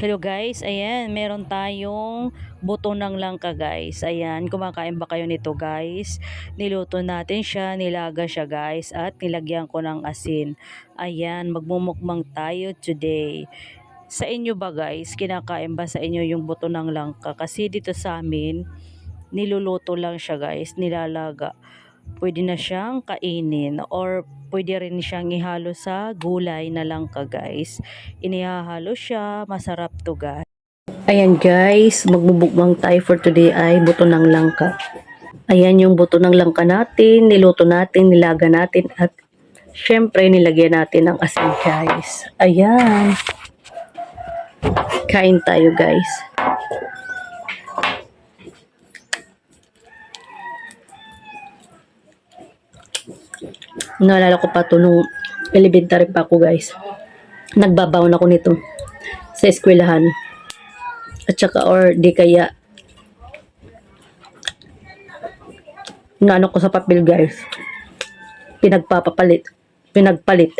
Hello guys, ayan, meron tayong buto ng langka guys. Ayan, kumakain ba kayo nito guys? Niluto natin siya, nilaga siya guys, at nilagyan ko ng asin. Ayan, magmumukbang tayo today. Sa inyo ba guys, kinakain ba sa inyo yung buto ng langka? Kasi dito sa amin, niluluto lang siya guys, nilalaga. Pwede na siyang kainin or pwede rin siyang ihalo sa gulay na langka guys. Inihahalo siya, masarap to guys. Ayan guys, magbubukbang tayo for today ay buto ng langka. Ayan yung buto ng langka natin, niluto natin, nilaga natin at syempre nilagyan natin ng asin guys. Ayan. Kain tayo guys. Naalala ko pa to nung elementary pa ako guys. Nagbabaon ako nito sa eskwelahan. At saka or di kaya naano ko sa papel guys. Pinagpapapalit. Pinagpalit.